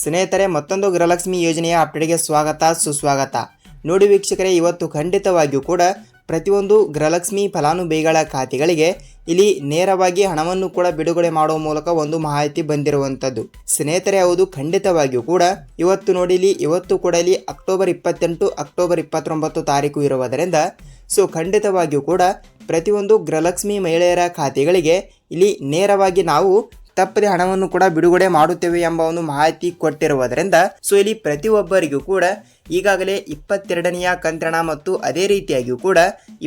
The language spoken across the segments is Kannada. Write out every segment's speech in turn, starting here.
ಸ್ನೇಹಿತರೆ, ಮತ್ತೊಂದು ಗೃಹಲಕ್ಷ್ಮಿ ಯೋಜನೆಯ ಅಪ್ಡೇಟ್ಗೆ ಸ್ವಾಗತ, ಸುಸ್ವಾಗತ. ನೋಡಿ ವೀಕ್ಷಕರೇ, ಇವತ್ತು ಖಂಡಿತವಾಗಿಯೂ ಕೂಡ ಪ್ರತಿಯೊಂದು ಗೃಹಲಕ್ಷ್ಮಿ ಫಲಾನುಭವಿಗಳ ಖಾತೆಗಳಿಗೆ ಇಲ್ಲಿ ನೇರವಾಗಿ ಹಣವನ್ನು ಕೂಡ ಬಿಡುಗಡೆ ಮಾಡುವ ಮೂಲಕ ಒಂದು ಮಾಹಿತಿ ಬಂದಿರುವಂಥದ್ದು. ಸ್ನೇಹಿತರೆ, ಹೌದು, ಖಂಡಿತವಾಗಿಯೂ ಕೂಡ ಇವತ್ತು ನೋಡಿ ಇಲ್ಲಿ, ಇವತ್ತು ಕೂಡ ಇಲ್ಲಿ ಅಕ್ಟೋಬರ್ ಇಪ್ಪತ್ತೆಂಟು, ಅಕ್ಟೋಬರ್ ಇಪ್ಪತ್ತೊಂಬತ್ತು ತಾರೀಕು ಇರುವುದರಿಂದ, ಸೊ ಖಂಡಿತವಾಗಿಯೂ ಕೂಡ ಪ್ರತಿಯೊಂದು ಗೃಹಲಕ್ಷ್ಮಿ ಮಹಿಳೆಯರ ಖಾತೆಗಳಿಗೆ ಇಲ್ಲಿ ನೇರವಾಗಿ ನಾವು ತಪ್ಪದೆ ಹಣವನ್ನು ಕೂಡ ಬಿಡುಗಡೆ ಮಾಡುತ್ತೇವೆ ಎಂಬ ಒಂದು ಮಾಹಿತಿ ಕೊಟ್ಟಿರುವುದರಿಂದ ಸೊ ಇಲ್ಲಿ ಪ್ರತಿಯೊಬ್ಬರಿಗೂ ಕೂಡ ಈಗಾಗಲೇ ಇಪ್ಪತ್ತೆರಡನೆಯ ಕಂತ್ರಣ ಮತ್ತು ಅದೇ ರೀತಿಯಾಗಿಯೂ ಕೂಡ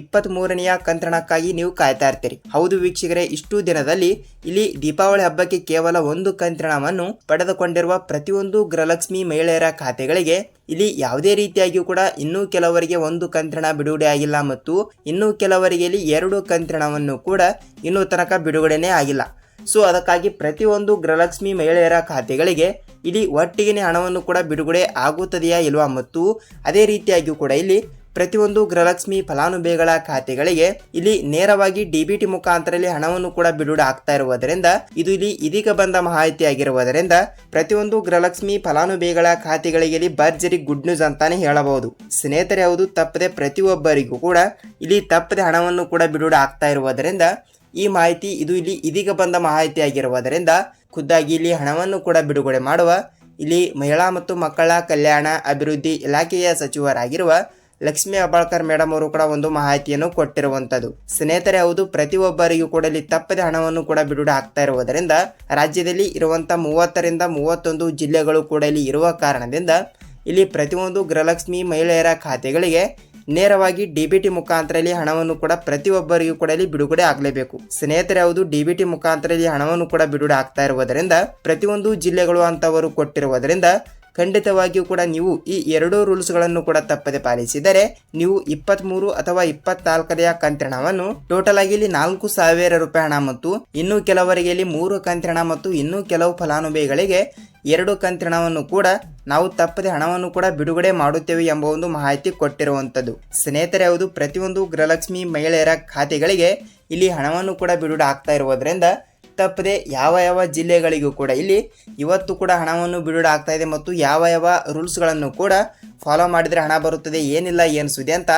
ಇಪ್ಪತ್ತ್ ಮೂರನೆಯ ಕಂತ್ರಣಕ್ಕಾಗಿ ನೀವು ಕಾಯ್ತಾ ಇರ್ತೀರಿ. ಹೌದು ವೀಕ್ಷಕರೇ, ಇಷ್ಟು ದಿನದಲ್ಲಿ ಇಲ್ಲಿ ದೀಪಾವಳಿ ಹಬ್ಬಕ್ಕೆ ಕೇವಲ ಒಂದು ಕಂತ್ರಣವನ್ನು ಪಡೆದುಕೊಂಡಿರುವ ಪ್ರತಿಯೊಂದು ಗೃಹಲಕ್ಷ್ಮಿ ಮಹಿಳೆಯರ ಖಾತೆಗಳಿಗೆ ಇಲ್ಲಿ ಯಾವುದೇ ರೀತಿಯಾಗಿಯೂ ಕೂಡ ಇನ್ನೂ ಕೆಲವರಿಗೆ ಒಂದು ಕಂತ್ರಣ ಬಿಡುಗಡೆ ಆಗಿಲ್ಲ ಮತ್ತು ಇನ್ನೂ ಕೆಲವರಿಗೆ ಇಲ್ಲಿ ಎರಡು ಕಂತ್ರಣವನ್ನು ಕೂಡ ಇನ್ನೂ ತನಕ ಬಿಡುಗಡೆನೇ ಆಗಿಲ್ಲ. ಸೊ ಅದಕ್ಕಾಗಿ ಪ್ರತಿಯೊಂದು ಗೃಹಲಕ್ಷ್ಮಿ ಮಹಿಳೆಯರ ಖಾತೆಗಳಿಗೆ ಇಲ್ಲಿ ಒಟ್ಟಿಗೆ ಹಣವನ್ನು ಕೂಡ ಬಿಡುಗಡೆ ಆಗುತ್ತದೆಯಾ ಇಲ್ವಾ ಮತ್ತು ಅದೇ ರೀತಿಯಾಗಿಯೂ ಕೂಡ ಇಲ್ಲಿ ಪ್ರತಿಯೊಂದು ಗೃಹಲಕ್ಷ್ಮಿ ಫಲಾನುಭವಿಗಳ ಖಾತೆಗಳಿಗೆ ಇಲ್ಲಿ ನೇರವಾಗಿ ಡಿ ಬಿ ಟಿ ಮುಖಾಂತರಲ್ಲಿ ಹಣವನ್ನು ಕೂಡ ಬಿಡುಗಡೆ ಆಗ್ತಾ ಇರುವುದರಿಂದ, ಇದು ಇಲ್ಲಿ ಇದೀಗ ಬಂದ ಮಾಹಿತಿ ಆಗಿರುವುದರಿಂದ ಪ್ರತಿಯೊಂದು ಗೃಹಲಕ್ಷ್ಮಿ ಫಲಾನುಭವಿಗಳ ಖಾತೆಗಳಿಗೆ ಇಲ್ಲಿ ಭರ್ಜರಿ ಗುಡ್ ನ್ಯೂಸ್ ಅಂತಾನೆ ಹೇಳಬಹುದು. ಸ್ನೇಹಿತರೆ, ಹೌದು, ತಪ್ಪದೆ ಪ್ರತಿಯೊಬ್ಬರಿಗೂ ಕೂಡ ಇಲ್ಲಿ ತಪ್ಪದೆ ಹಣವನ್ನು ಕೂಡ ಬಿಡುಗಡೆ ಆಗ್ತಾ ಇರುವುದರಿಂದ ಈ ಮಾಹಿತಿ ಇದು ಇಲ್ಲಿ ಇದೀಗ ಬಂದ ಮಾಹಿತಿ ಆಗಿರುವುದರಿಂದ ಖುದ್ದಾಗಿ ಇಲ್ಲಿ ಹಣವನ್ನು ಕೂಡ ಬಿಡುಗಡೆ ಮಾಡುವ ಇಲ್ಲಿ ಮಹಿಳಾ ಮತ್ತು ಮಕ್ಕಳ ಕಲ್ಯಾಣ ಅಭಿವೃದ್ಧಿ ಇಲಾಖೆಯ ಸಚಿವರಾಗಿರುವ ಲಕ್ಷ್ಮೀ ಅಬಾಳ್ಕರ್ ಮೇಡಮ್ ಅವರು ಕೂಡ ಒಂದು ಮಾಹಿತಿಯನ್ನು ಕೊಟ್ಟಿರುವಂಥದ್ದು ಸ್ನೇಹಿತರೆ, ಹೌದು, ಪ್ರತಿಯೊಬ್ಬರಿಗೂ ಕೂಡ ಇಲ್ಲಿ ತಪ್ಪದೆ ಹಣವನ್ನು ಕೂಡ ಬಿಡುಗಡೆ ಆಗ್ತಾ ಇರುವುದರಿಂದ ರಾಜ್ಯದಲ್ಲಿ ಇರುವಂಥ ಮೂವತ್ತರಿಂದ ಮೂವತ್ತೊಂದು ಜಿಲ್ಲೆಗಳು ಕೂಡ ಇಲ್ಲಿ ಇರುವ ಕಾರಣದಿಂದ ಇಲ್ಲಿ ಪ್ರತಿಯೊಂದು ಗೃಹಲಕ್ಷ್ಮಿ ಮಹಿಳೆಯರ ಖಾತೆಗಳಿಗೆ ನೇರವಾಗಿ ಡಿಬಿಟಿ ಮುಖಾಂತರದಲ್ಲಿ ಹಣವನ್ನು ಕೂಡ ಪ್ರತಿಯೊಬ್ಬರಿಗೂ ಕೂಡ ಬಿಡುಗಡೆ ಆಗಲೇಬೇಕು. ಸ್ನೇಹಿತರೆ, ಹೌದು ಡಿಬಿಟಿ ಮುಖಾಂತರದಲ್ಲಿ ಹಣವನ್ನು ಕೂಡ ಬಿಡುಗಡೆ ಆಗ್ತಾ ಇರುವುದರಿಂದ, ಪ್ರತಿಯೊಂದು ಜಿಲ್ಲೆಗಳು ಅಂತವರು ಕೊಟ್ಟಿರುವುದರಿಂದ ಖಂಡಿತವಾಗಿಯೂ ಕೂಡ ನೀವು ಈ ಎರಡೂ ರೂಲ್ಸ್ಗಳನ್ನು ಕೂಡ ತಪ್ಪದೆ ಪಾಲಿಸಿದರೆ ನೀವು ಇಪ್ಪತ್ಮೂರು ಅಥವಾ ಇಪ್ಪತ್ನಾಲ್ಕನೆಯ ಕಂತಿಣವನ್ನು ಟೋಟಲ್ ಆಗಿ ಇಲ್ಲಿ ನಾಲ್ಕು ಸಾವಿರ ರೂಪಾಯಿ ಹಣ ಮತ್ತು ಇನ್ನೂ ಕೆಲವರಿಗೆ ಇಲ್ಲಿ ಮೂರು ಕಂತಿಣ ಮತ್ತು ಇನ್ನೂ ಕೆಲವು ಫಲಾನುಭವಿಗಳಿಗೆ ಎರಡು ಕಂತಿಣವನ್ನು ಕೂಡ ನಾವು ತಪ್ಪದೆ ಹಣವನ್ನು ಕೂಡ ಬಿಡುಗಡೆ ಮಾಡುತ್ತೇವೆ ಎಂಬ ಒಂದು ಮಾಹಿತಿ ಕೊಟ್ಟಿರುವಂಥದ್ದು. ಸ್ನೇಹಿತರೆ, ಹೌದು, ಪ್ರತಿಯೊಂದು ಗೃಹಲಕ್ಷ್ಮಿ ಮಹಿಳೆಯರ ಖಾತೆಗಳಿಗೆ ಇಲ್ಲಿ ಹಣವನ್ನು ಕೂಡ ಬಿಡುಗಡೆ ಆಗ್ತಾ ಇರುವುದರಿಂದ ತಪ್ಪದೆ ಯಾವ ಯಾವ ಜಿಲ್ಲೆಗಳಿಗೂ ಕೂಡ ಇಲ್ಲಿ ಇವತ್ತು ಕೂಡ ಹಣವನ್ನು ಬಿಡುಗಡೆ ಆಗ್ತಾ ಇದೆ ಮತ್ತು ಯಾವ ಯಾವ ರೂಲ್ಸ್ಗಳನ್ನು ಕೂಡ ಫಾಲೋ ಮಾಡಿದರೆ ಹಣ ಬರುತ್ತದೆ, ಏನಿಲ್ಲ, ಏನು ಸುದ್ದಿ ಅಂತ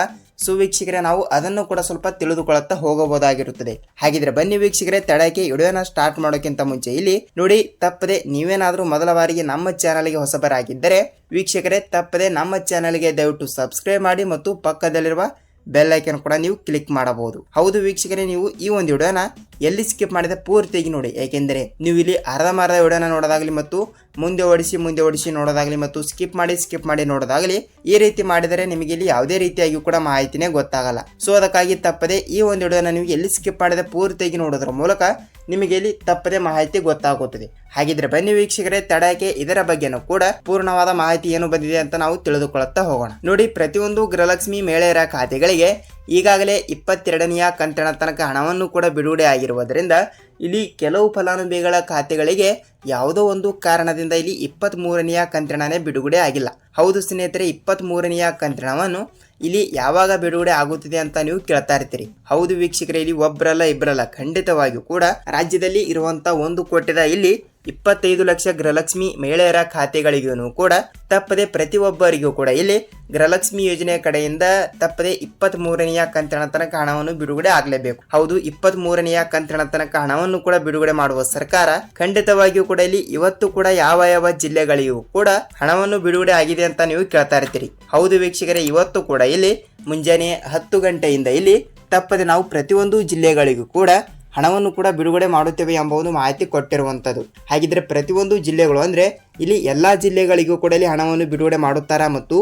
ಸೊ ವೀಕ್ಷಕರೇ ನಾವು ಅದನ್ನು ಕೂಡ ಸ್ವಲ್ಪ ತಿಳಿದುಕೊಳ್ಳುತ್ತಾ ಹೋಗಬಹುದಾಗಿರುತ್ತದೆ. ಹಾಗಿದ್ರೆ ಬನ್ನಿ ವೀಕ್ಷಕರೇ, ತಡಕ್ಕೆ ವಿಡಿಯೋನ ಸ್ಟಾರ್ಟ್ ಮಾಡೋಕ್ಕಿಂತ ಮುಂಚೆ ಇಲ್ಲಿ ನೋಡಿ, ತಪ್ಪದೆ ನೀವೇನಾದರೂ ಮೊದಲ ಬಾರಿಗೆ ನಮ್ಮ ಚಾನಲ್ಗೆ ಹೊಸಬರಾಗಿದ್ದರೆ ವೀಕ್ಷಕರೇ, ತಪ್ಪದೆ ನಮ್ಮ ಚಾನಲ್ಗೆ ದಯವಿಟ್ಟು ಸಬ್ಸ್ಕ್ರೈಬ್ ಮಾಡಿ ಮತ್ತು ಪಕ್ಕದಲ್ಲಿರುವ ಬೆಲ್ ಐಕನ್ ಕೂಡ ನೀವು ಕ್ಲಿಕ್ ಮಾಡಬಹುದು. ಹೌದು ವೀಕ್ಷಕರೇ, ನೀವು ಈ ಒಂದು ವಿಡಿಯೋನ ಎಲ್ಲಿ ಸ್ಕಿಪ್ ಮಾಡಿದ ಪೂರ್ತಿಯಾಗಿ ನೋಡಿ. ಏಕೆಂದರೆ ನೀವು ಇಲ್ಲಿ ಅರ್ಧ ಅರ್ಧಂಬರ್ಧ ವಿಡಿಯೋನ ನೋಡೋದಾಗಲಿ ಮತ್ತು ಮುಂದೆ ಓಡಿಸಿ ಮುಂದೆ ಓಡಿಸಿ ನೋಡೋದಾಗಲಿ ಮತ್ತು ಸ್ಕಿಪ್ ಮಾಡಿ ಸ್ಕಿಪ್ ಮಾಡಿ ನೋಡೋದಾಗಲಿ ಈ ರೀತಿ ಮಾಡಿದರೆ ನಿಮಗೆ ಇಲ್ಲಿ ಯಾವುದೇ ರೀತಿಯಾಗಿ ಕೂಡ ಮಾಹಿತಿನೇ ಗೊತ್ತಾಗಲ್ಲ. ಸೊ ಅದಕ್ಕಾಗಿ ತಪ್ಪದೆ ಈ ಒಂದು ವಿಡಿಯೋನ ನೀವು ಎಲ್ಲಿ ಸ್ಕಿಪ್ ಮಾಡಿದ ಪೂರ್ತಿಯಾಗಿ ನೋಡೋದ್ರ ಮೂಲಕ ನಿಮಗೆ ಇಲ್ಲಿ ತಪ್ಪದೆ ಮಾಹಿತಿ ಗೊತ್ತಾಗುತ್ತದೆ. ಹಾಗಿದ್ರೆ ಬನ್ನಿ ವೀಕ್ಷಕರೇ, ತಡಕ್ಕೆ ಇದರ ಬಗ್ಗೆನೂ ಕೂಡ ಪೂರ್ಣವಾದ ಮಾಹಿತಿ ಏನು ಬಂದಿದೆ ಅಂತ ನಾವು ತಿಳಿದುಕೊಳ್ಳುತ್ತಾ ಹೋಗೋಣ. ನೋಡಿ, ಪ್ರತಿಯೊಂದು ಗೃಹಲಕ್ಷ್ಮಿ ಮಹಿಳೆಯರ ಖಾತೆಗಳಿಗೆ ಈಗಾಗಲೇ ಇಪ್ಪತ್ತೆರಡನೆಯ ಕಂತಣ ತನಕ ಹಣವನ್ನು ಕೂಡ ಬಿಡುಗಡೆ ಆಗಿರುವುದರಿಂದ ಇಲ್ಲಿ ಕೆಲವು ಫಲಾನುಭವಿಗಳ ಖಾತೆಗಳಿಗೆ ಯಾವುದೋ ಒಂದು ಕಾರಣದಿಂದ ಇಲ್ಲಿ ಇಪ್ಪತ್ತ್ಮೂರನೆಯ ಮೂರನೆಯ ಕಂತಿಣನೇ ಬಿಡುಗಡೆ ಆಗಿಲ್ಲ. ಹೌದು ಸ್ನೇಹಿತರೆ ಇಪ್ಪತ್ತ್ಮೂರನೆಯ ಮೂರನೆಯ ಕಂತಿಣವನ್ನು ಇಲ್ಲಿ ಯಾವಾಗ ಬಿಡುಗಡೆ ಆಗುತ್ತಿದೆ ಅಂತ ನೀವು ಕೇಳ್ತಾ ಇರ್ತೀರಿ. ಹೌದು ವೀಕ್ಷಕರೇ, ಇಲ್ಲಿ ಒಬ್ಬರಲ್ಲ ಇಬ್ಬರಲ್ಲ ಖಂಡಿತವಾಗಿಯೂ ಕೂಡ ರಾಜ್ಯದಲ್ಲಿ ಇರುವಂತ ಒಂದು ಕೋಟಿದ ಇಲ್ಲಿ ಇಪ್ಪತ್ತೈದು ಲಕ್ಷ ಗೃಹಲಕ್ಷ್ಮಿ ಮಹಿಳೆಯರ ಖಾತೆಗಳಿಗೂ ಕೂಡ ತಪ್ಪದೆ ಪ್ರತಿಯೊಬ್ಬರಿಗೂ ಕೂಡ. ಇಲ್ಲಿ ಗೃಹಲಕ್ಷ್ಮಿ ಯೋಜನೆ ಕಡೆಯಿಂದ ತಪ್ಪದೆ ಇಪ್ಪತ್ತ್ ಮೂರನೆಯ ಕಂತಿನ ತನಕ ಹಣವನ್ನು ಬಿಡುಗಡೆ ಆಗಲೇಬೇಕು. ಹೌದು ಇಪ್ಪತ್ತ್ ಮೂರನೆಯ ಕಂತಿನ ತನಕ ಹಣವನ್ನು ಕೂಡ ಬಿಡುಗಡೆ ಮಾಡುವ ಸರ್ಕಾರ ಖಂಡಿತವಾಗಿಯೂ ಕೂಡ ಇಲ್ಲಿ ಇವತ್ತು ಕೂಡ ಯಾವ ಯಾವ ಜಿಲ್ಲೆಗಳಿಗೂ ಕೂಡ ಹಣವನ್ನು ಬಿಡುಗಡೆ ಆಗಿದೆ ಅಂತ ನೀವು ಕೇಳ್ತಾ ಇರ್ತೀರಿ. ಹೌದು ವೀಕ್ಷಕರೇ, ಇವತ್ತು ಕೂಡ ಇಲ್ಲಿ ಮುಂಜಾನೆ ಹತ್ತು ಗಂಟೆಯಿಂದ ಇಲ್ಲಿ ತಪ್ಪದೆ ನಾವು ಪ್ರತಿಯೊಂದು ಜಿಲ್ಲೆಗಳಿಗೂ ಕೂಡ ಹಣವನ್ನು ಕೂಡ ಬಿಡುಗಡೆ ಮಾಡುತ್ತೇವೆ ಎಂಬ ಒಂದು ಮಾಹಿತಿ ಕೊಟ್ಟಿರುವಂಥದ್ದು. ಹಾಗಿದ್ರೆ ಪ್ರತಿಯೊಂದು ಜಿಲ್ಲೆಗಳು ಅಂದರೆ ಇಲ್ಲಿ ಎಲ್ಲ ಜಿಲ್ಲೆಗಳಿಗೂ ಕೂಡ ಇಲ್ಲಿ ಹಣವನ್ನು ಬಿಡುಗಡೆ ಮಾಡುತ್ತಾರಾ ಮತ್ತು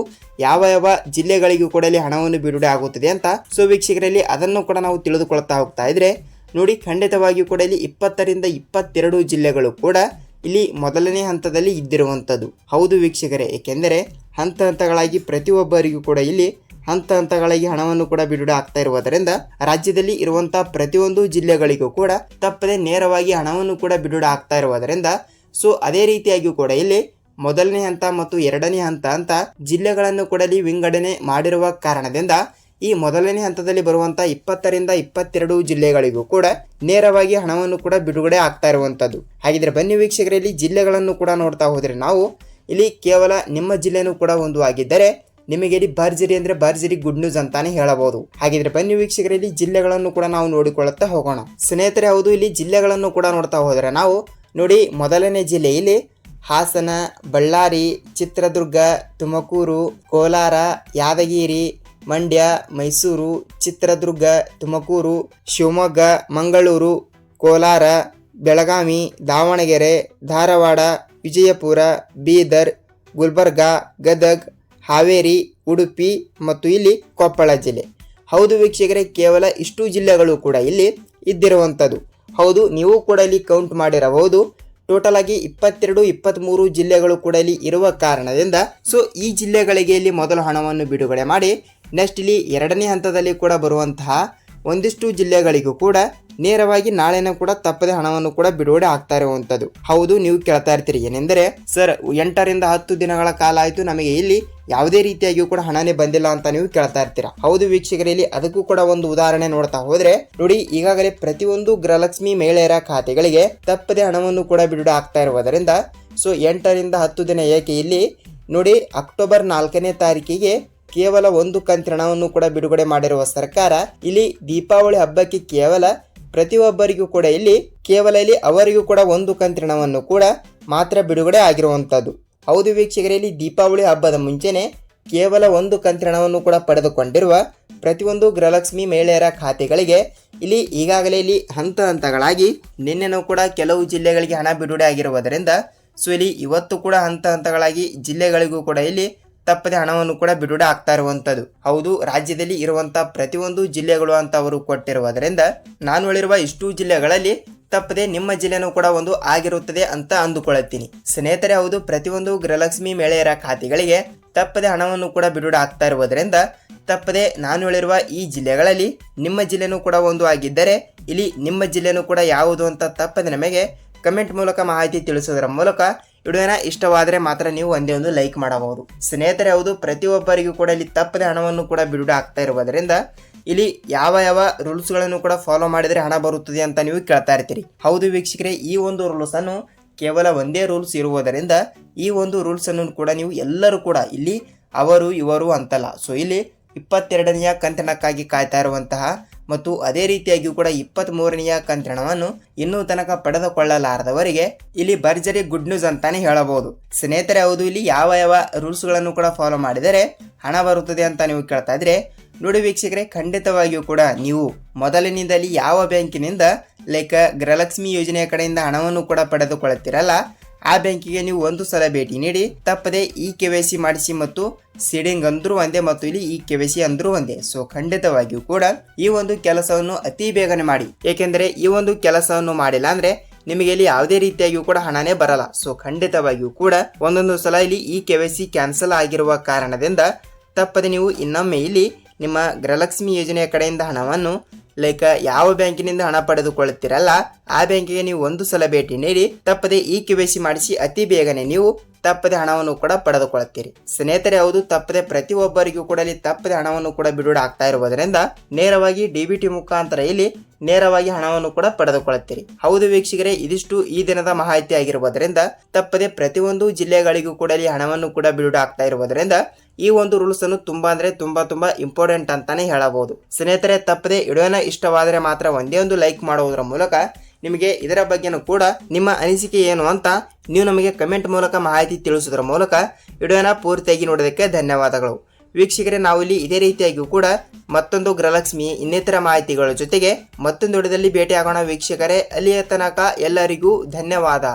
ಯಾವ ಯಾವ ಜಿಲ್ಲೆಗಳಿಗೂ ಕೂಡ ಇಲ್ಲಿ ಹಣವನ್ನು ಬಿಡುಗಡೆ ಆಗುತ್ತದೆ ಅಂತ ಸೊ ವೀಕ್ಷಕರಲ್ಲಿ ಅದನ್ನು ಕೂಡ ನಾವು ತಿಳಿದುಕೊಳ್ತಾ ಹೋಗ್ತಾ ಇದ್ರೆ ನೋಡಿ ಖಂಡಿತವಾಗಿಯೂ ಕೂಡ ಇಲ್ಲಿ ಇಪ್ಪತ್ತರಿಂದ ಇಪ್ಪತ್ತೆರಡು ಜಿಲ್ಲೆಗಳು ಕೂಡ ಇಲ್ಲಿ ಮೊದಲನೇ ಹಂತದಲ್ಲಿ ಇದ್ದಿರುವಂಥದ್ದು. ಹೌದು ವೀಕ್ಷಕರೇ, ಏಕೆಂದರೆ ಹಂತ ಹಂತಗಳಾಗಿ ಪ್ರತಿಯೊಬ್ಬರಿಗೂ ಕೂಡ ಇಲ್ಲಿ ಹಂತ ಹಂತಗಳಾಗಿ ಹಣವನ್ನು ಕೂಡ ಬಿಡುಗಡೆ ಆಗ್ತಾ ಇರುವುದರಿಂದ ರಾಜ್ಯದಲ್ಲಿ ಇರುವಂತಹ ಪ್ರತಿಯೊಂದು ಜಿಲ್ಲೆಗಳಿಗೂ ಕೂಡ ತಪ್ಪದೆ ನೇರವಾಗಿ ಹಣವನ್ನು ಕೂಡ ಬಿಡುಗಡೆ ಆಗ್ತಾ ಇರುವುದರಿಂದ ಸೊ ಅದೇ ರೀತಿಯಾಗಿಯೂ ಕೂಡ ಇಲ್ಲಿ ಮೊದಲನೇ ಹಂತ ಮತ್ತು ಎರಡನೇ ಹಂತ ಅಂತ ಜಿಲ್ಲೆಗಳನ್ನು ಕೂಡ ಇಲ್ಲಿ ವಿಂಗಡಣೆ ಮಾಡಿರುವ ಕಾರಣದಿಂದ ಈ ಮೊದಲನೇ ಹಂತದಲ್ಲಿ ಬರುವಂತಹ ಇಪ್ಪತ್ತರಿಂದ ಇಪ್ಪತ್ತೆರಡು ಜಿಲ್ಲೆಗಳಿಗೂ ಕೂಡ ನೇರವಾಗಿ ಹಣವನ್ನು ಕೂಡ ಬಿಡುಗಡೆ ಆಗ್ತಾ ಇರುವಂಥದ್ದು ಹಾಗಿದ್ರೆ ಬನ್ನಿ ವೀಕ್ಷಕರಲ್ಲಿ ಜಿಲ್ಲೆಗಳನ್ನು ಕೂಡ ನೋಡ್ತಾ ಹೋದರೆ ನಾವು ಇಲ್ಲಿ ಕೇವಲ ನಿಮ್ಮ ಜಿಲ್ಲೆನೂ ಕೂಡ ಒಂದು ಆಗಿದ್ದರೆ ನಿಮಗೆ ಇಲ್ಲಿ ಭರ್ಜರಿ ಅಂದ್ರೆ ಭರ್ಜರಿ ಗುಡ್ ನ್ಯೂಸ್ ಅಂತಾನೆ ಹೇಳಬಹುದು. ಹಾಗಿದ್ರೆ ಬನ್ನಿ ವೀಕ್ಷಕರಲ್ಲಿ ಜಿಲ್ಲೆಗಳನ್ನು ಕೂಡ ನಾವು ನೋಡಿಕೊಳ್ಳುತ್ತಾ ಹೋಗೋಣ. ಸ್ನೇಹಿತರೆ, ಹೌದು, ಇಲ್ಲಿ ಜಿಲ್ಲೆಗಳನ್ನು ಕೂಡ ನೋಡ್ತಾ ಹೋದರೆ ನಾವು ನೋಡಿ ಮೊದಲನೇ ಜಿಲ್ಲೆ ಇಲ್ಲಿ ಹಾಸನ, ಬಳ್ಳಾರಿ, ಚಿತ್ರದುರ್ಗ, ತುಮಕೂರು, ಕೋಲಾರ, ಯಾದಗಿರಿ, ಮಂಡ್ಯ, ಮೈಸೂರು, ಚಿತ್ರದುರ್ಗ, ತುಮಕೂರು, ಶಿವಮೊಗ್ಗ, ಮಂಗಳೂರು, ಕೋಲಾರ, ಬೆಳಗಾವಿ, ದಾವಣಗೆರೆ, ಧಾರವಾಡ, ವಿಜಯಪುರ, ಬೀದರ್, ಗುಲ್ಬರ್ಗ, ಗದಗ್ ಹಾವೇರಿ, ಉಡುಪಿ ಮತ್ತು ಇಲ್ಲಿ ಕೊಪ್ಪಳ ಜಿಲ್ಲೆ. ಹೌದು ವೀಕ್ಷಕರೇ, ಕೇವಲ ಇಷ್ಟು ಜಿಲ್ಲೆಗಳು ಕೂಡ ಇಲ್ಲಿ ಇದ್ದಿರುವಂಥದ್ದು. ಹೌದು, ನೀವು ಕೂಡ ಇಲ್ಲಿ ಕೌಂಟ್ ಮಾಡಿರಬಹುದು. ಟೋಟಲ್ ಆಗಿ ಇಪ್ಪತ್ತೆರಡು ಇಪ್ಪತ್ತ್ಮೂರು ಜಿಲ್ಲೆಗಳು ಕೂಡ ಇಲ್ಲಿ ಇರುವ ಕಾರಣದಿಂದ ಸೊ ಈ ಜಿಲ್ಲೆಗಳಿಗೆ ಇಲ್ಲಿ ಮೊದಲು ಹಣವನ್ನು ಬಿಡುಗಡೆ ಮಾಡಿ ನೆಕ್ಸ್ಟ್ ಇಲ್ಲಿ ಎರಡನೇ ಹಂತದಲ್ಲಿ ಕೂಡ ಬರುವಂತಹ ಒಂದಿಷ್ಟು ಜಿಲ್ಲೆಗಳಿಗೂ ಕೂಡ ನೇರವಾಗಿ ನಾಳೆನೂ ಕೂಡ ತಪ್ಪದೆ ಹಣವನ್ನು ಕೂಡ ಬಿಡುಗಡೆ ಆಗ್ತಾ ಇರುವಂಥದ್ದು. ಹೌದು, ನೀವು ಕೇಳ್ತಾ ಇರ್ತೀರಿ. ಏನೆಂದರೆ, ಸರ್, ಎಂಟರಿಂದ ಹತ್ತು ದಿನಗಳ ಕಾಲ ಆಯಿತು, ನಮಗೆ ಇಲ್ಲಿ ಯಾವುದೇ ರೀತಿಯಾಗಿಯೂ ಕೂಡ ಹಣನೇ ಬಂದಿಲ್ಲ ಅಂತ ನೀವು ಕೇಳ್ತಾ ಇರ್ತೀರಾ. ಹೌದು ವೀಕ್ಷಕರಲ್ಲಿ ಅದಕ್ಕೂ ಕೂಡ ಒಂದು ಉದಾಹರಣೆ ನೋಡ್ತಾ ಹೋದ್ರೆ, ನೋಡಿ, ಈಗಾಗಲೇ ಪ್ರತಿಯೊಂದು ಗೃಹಲಕ್ಷ್ಮಿ ಮಹಿಳೆಯರ ಖಾತೆಗಳಿಗೆ ತಪ್ಪದೆ ಹಣವನ್ನು ಕೂಡ ಬಿಡುಗಡೆ ಆಗ್ತಾ ಇರುವುದರಿಂದ, ಸೊ, ಎಂಟರಿಂದ ಹತ್ತು ದಿನ ಏಕೆ ಇಲ್ಲಿ, ನೋಡಿ, ಅಕ್ಟೋಬರ್ ನಾಲ್ಕನೇ ತಾರೀಕಿಗೆ ಕೇವಲ ಒಂದು ಕಂತಿನ ಹಣವನ್ನು ಕೂಡ ಬಿಡುಗಡೆ ಮಾಡಿರುವ ಸರ್ಕಾರ, ಇಲ್ಲಿ ದೀಪಾವಳಿ ಹಬ್ಬಕ್ಕೆ ಕೇವಲ ಪ್ರತಿಯೊಬ್ಬರಿಗೂ ಕೂಡ ಇಲ್ಲಿ ಕೇವಲ ಇಲ್ಲಿ ಅವರಿಗೂ ಕೂಡ ಒಂದು ಕಂತ್ರಣವನ್ನು ಕೂಡ ಮಾತ್ರ ಬಿಡುಗಡೆ ಆಗಿರುವಂಥದ್ದು ಹೌದು ವೀಕ್ಷಕರಲ್ಲಿ ದೀಪಾವಳಿ ಹಬ್ಬದ ಮುಂಚೆನೆ ಕೇವಲ ಒಂದು ಕಂತ್ರಣವನ್ನು ಕೂಡ ಪಡೆದುಕೊಂಡಿರುವ ಪ್ರತಿಯೊಂದು ಗೃಹಲಕ್ಷ್ಮಿ ಮಹಿಳೆಯರ ಖಾತೆಗಳಿಗೆ ಇಲ್ಲಿ ಈಗಾಗಲೇ ಇಲ್ಲಿ ಹಂತ ಹಂತಗಳಾಗಿ ನಿನ್ನೆನೂ ಕೂಡ ಕೆಲವು ಜಿಲ್ಲೆಗಳಿಗೆ ಹಣ ಬಿಡುಗಡೆ ಆಗಿರುವುದರಿಂದ, ಸೊ ಇಲ್ಲಿ ಇವತ್ತು ಕೂಡ ಹಂತ ಹಂತಗಳಾಗಿ ಜಿಲ್ಲೆಗಳಿಗೂ ಕೂಡ ಇಲ್ಲಿ ತಪ್ಪದೆ ಹಣವನ್ನು ಕೂಡ ಬಿಡುಗಡೆ ಆಗ್ತಾ ಇರುವಂಥದ್ದು. ಹೌದು, ರಾಜ್ಯದಲ್ಲಿ ಇರುವಂತಹ ಪ್ರತಿಯೊಂದು ಜಿಲ್ಲೆಗಳು ಅಂತ ಅವರು ಕೊಟ್ಟಿರುವುದರಿಂದ ನಾನು ಹೇಳಿರುವ ಇಷ್ಟು ಜಿಲ್ಲೆಗಳಲ್ಲಿ ತಪ್ಪದೆ ನಿಮ್ಮ ಜಿಲ್ಲೆನೂ ಕೂಡ ಒಂದು ಆಗಿರುತ್ತದೆ ಅಂತ ಅಂದುಕೊಳ್ಳುತ್ತೀನಿ ಸ್ನೇಹಿತರೆ, ಹೌದು, ಪ್ರತಿಯೊಂದು ಗೃಹಲಕ್ಷ್ಮಿ ಮಹಿಳೆಯರ ಖಾತೆಗಳಿಗೆ ತಪ್ಪದೆ ಹಣವನ್ನು ಕೂಡ ಬಿಡುಗಡೆ ಆಗ್ತಾ ಇರುವುದರಿಂದ ತಪ್ಪದೆ ನಾನು ಹೇಳಿರುವ ಈ ಜಿಲ್ಲೆಗಳಲ್ಲಿ ನಿಮ್ಮ ಜಿಲ್ಲೆನೂ ಕೂಡ ಒಂದು ಆಗಿದ್ದರೆ ಇಲ್ಲಿ ನಿಮ್ಮ ಜಿಲ್ಲೆನೂ ಕೂಡ ಯಾವುದು ಅಂತ ತಪ್ಪದೆ ನಮಗೆ ಕಮೆಂಟ್ ಮೂಲಕ ಮಾಹಿತಿ ತಿಳಿಸೋದರ ಮೂಲಕ ವಿಡಿಯೋನ ಇಷ್ಟವಾದರೆ ಮಾತ್ರ ನೀವು ಒಂದೇ ಒಂದು ಲೈಕ್ ಮಾಡಬಹುದು. ಸ್ನೇಹಿತರೆ, ಹೌದು, ಪ್ರತಿಯೊಬ್ಬರಿಗೂ ಕೂಡ ಇಲ್ಲಿ ತಪ್ಪದೆ ಹಣವನ್ನು ಕೂಡ ಬಿಡುಗಡೆ ಆಗ್ತಾ ಇರುವುದರಿಂದ ಇಲ್ಲಿ ಯಾವ ಯಾವ ರೂಲ್ಸ್ಗಳನ್ನು ಕೂಡ ಫಾಲೋ ಮಾಡಿದರೆ ಹಣ ಬರುತ್ತದೆ ಅಂತ ನೀವು ಕೇಳ್ತಾ ಇರ್ತೀರಿ. ಹೌದು ವೀಕ್ಷಕರೇ, ಈ ಒಂದು ರೂಲ್ಸ್ ಅನ್ನು ಕೇವಲ ಒಂದೇ ರೂಲ್ಸ್ ಇರುವುದರಿಂದ ಈ ಒಂದು ರೂಲ್ಸ್ ಅನ್ನು ಕೂಡ ನೀವು ಎಲ್ಲರೂ ಕೂಡ ಇಲ್ಲಿ ಅವರು, ಇವರು ಅಂತಲ್ಲ. ಸೊ ಇಲ್ಲಿ ಇಪ್ಪತ್ತೆರಡನೆಯ ಕಂತನಕ್ಕಾಗಿ ಕಾಯ್ತಾ ಇರುವಂತಹ ಮತ್ತು ಅದೇ ರೀತಿಯಾಗಿಯೂ ಕೂಡ ಇಪ್ಪತ್ತ್ ಮೂರನೆಯ ಕಂತಿನವನ್ನು ಇನ್ನೂ ತನಕ ಪಡೆದುಕೊಳ್ಳಲಾರದವರಿಗೆ ಇಲ್ಲಿ ಭರ್ಜರಿ ಗುಡ್ ನ್ಯೂಸ್ ಅಂತಾನೆ ಹೇಳಬಹುದು. ಸ್ನೇಹಿತರೆ, ಹೌದು, ಇಲ್ಲಿ ಯಾವ ಯಾವ ರೂಲ್ಸ್ಗಳನ್ನು ಕೂಡ ಫಾಲೋ ಮಾಡಿದರೆ ಹಣ ಬರುತ್ತದೆ ಅಂತ ನೀವು ಕೇಳ್ತಾ ಇದ್ರೆ, ನೋಡಿ ವೀಕ್ಷಕರೇ, ಖಂಡಿತವಾಗಿಯೂ ಕೂಡ ನೀವು ಮೊದಲಿನಿಂದಲೇ ಯಾವ ಬ್ಯಾಂಕಿನಿಂದ ಲೈಕ್ ಗೃಹಲಕ್ಷ್ಮಿ ಯೋಜನೆಯ ಕಡೆಯಿಂದ ಹಣವನ್ನು ಕೂಡ ಪಡೆದುಕೊಳ್ಳುತ್ತೀರಲ್ಲ ಆ ಬ್ಯಾಂಕಿಗೆ ನೀವು ಒಂದು ಸಲ ಭೇಟಿ ನೀಡಿ, ತಪ್ಪದೆ ಇ ಕೆ ವೈ ಸಿ ಮಾಡಿಸಿ ಮತ್ತು ಸೀಡಿಂಗ್ ಅಂದರೂ ಒಂದೇ ಮತ್ತು ಇಲ್ಲಿ ಇ ಕೆ ವೈ ಸಿ ಅಂದರೂ ಒಂದೇ. ಸೊ ಖಂಡಿತವಾಗಿಯೂ ಕೂಡ ಈ ಒಂದು ಕೆಲಸವನ್ನು ಅತಿ ಬೇಗನೆ ಮಾಡಿ. ಏಕೆಂದರೆ ಈ ಒಂದು ಕೆಲಸವನ್ನು ಮಾಡಿಲ್ಲ ಅಂದ್ರೆ ನಿಮಗೆ ಇಲ್ಲಿ ಯಾವುದೇ ರೀತಿಯಾಗಿಯೂ ಕೂಡ ಹಣನೇ ಬರಲ್ಲ. ಸೊ ಖಂಡಿತವಾಗಿಯೂ ಕೂಡ ಒಂದೊಂದು ಸಲ ಇಲ್ಲಿ ಈ ಕೆ ವೈ ಸಿ ಕ್ಯಾನ್ಸಲ್ ಆಗಿರುವ ಕಾರಣದಿಂದ ತಪ್ಪದೆ ನೀವು ಇನ್ನೊಮ್ಮೆ ಇಲ್ಲಿ ನಿಮ್ಮ ಗೃಹಲಕ್ಷ್ಮಿ ಯೋಜನೆಯ ಕಡೆಯಿಂದ ಹಣವನ್ನು ಲೈಕ್ ಯಾವ ಬ್ಯಾಂಕಿನಿಂದ ಹಣ ಪಡೆದುಕೊಳ್ಳುತ್ತೀರಲ್ಲ, ಆ ಬ್ಯಾಂಕಿಗೆ ನೀವು ಒಂದು ಸಲ ಭೇಟಿ ನೀಡಿ, ತಪ್ಪದೆ ಇ ಕೆ ಸಿ ಮಾಡಿಸಿ ಅತಿ ಬೇಗನೆ ನೀವು ತಪ್ಪದೆ ಹಣವನ್ನು ಕೂಡ ಪಡೆದುಕೊಳ್ಳುತ್ತೀರಿ. ಸ್ನೇಹಿತರೆ, ಹೌದು, ತಪ್ಪದೆ ಪ್ರತಿಯೊಬ್ಬರಿಗೂ ಕೂಡ ಇಲ್ಲಿ ತಪ್ಪದೆ ಹಣವನ್ನು ಕೂಡ ಬಿಡುಗಡೆ ಆಗ್ತಾ ಇರುವುದರಿಂದ ನೇರವಾಗಿ ಡಿ ಬಿ ಟಿ ಮುಖಾಂತರ ಇಲ್ಲಿ ನೇರವಾಗಿ ಹಣವನ್ನು ಕೂಡ ಪಡೆದುಕೊಳ್ಳುತ್ತೀರಿ. ಹೌದು ವೀಕ್ಷಕರೇ, ಇದಿಷ್ಟು ಈ ದಿನದ ಮಾಹಿತಿ ಆಗಿರುವುದರಿಂದ ತಪ್ಪದೆ ಪ್ರತಿಯೊಂದು ಜಿಲ್ಲೆಗಳಿಗೂ ಕೂಡ ಇಲ್ಲಿ ಹಣವನ್ನು ಕೂಡ ಬಿಡುಗಡೆ ಆಗ್ತಾ ಇರುವುದರಿಂದ ಈ ಒಂದು ರೂಲ್ಸ್ ಅನ್ನು ತುಂಬಾ ಅಂದ್ರೆ ತುಂಬಾ ತುಂಬಾ ಇಂಪಾರ್ಟೆಂಟ್ ಅಂತಾನೆ ಹೇಳಬಹುದು. ಸ್ನೇಹಿತರೆ, ತಪ್ಪದೆ ವಿಡಿಯೋನ ಇಷ್ಟವಾದರೆ ಮಾತ್ರ ಒಂದೇ ಒಂದು ಲೈಕ್ ಮಾಡುವುದರ ಮೂಲಕ ನಿಮಗೆ ಇದರ ಬಗ್ಗೆನೂ ಕೂಡ ನಿಮ್ಮ ಅನಿಸಿಕೆ ಏನು ಅಂತ ನೀವು ನಮಗೆ ಕಮೆಂಟ್ ಮೂಲಕ ಮಾಹಿತಿ ತಿಳಿಸೋದ್ರ ಮೂಲಕ ವಿಡಿಯೋನ ಪೂರ್ತಿಯಾಗಿ ನೋಡೋದಕ್ಕೆ ಧನ್ಯವಾದಗಳು. ವೀಕ್ಷಕರೇ ನಾವು ಇಲ್ಲಿ ಇದೇ ರೀತಿಯಾಗಿಯೂ ಕೂಡ ಮತ್ತೊಂದು ಗೃಹಲಕ್ಷ್ಮಿ ಇನ್ನಿತರ ಮಾಹಿತಿಗಳ ಜೊತೆಗೆ ಮತ್ತೊಂದು ವಿಡಿಯೋದಲ್ಲಿ ಭೇಟಿಯಾಗೋಣ. ವೀಕ್ಷಕರೇ, ಅಲ್ಲಿಯ ತನಕ ಎಲ್ಲರಿಗೂ ಧನ್ಯವಾದ.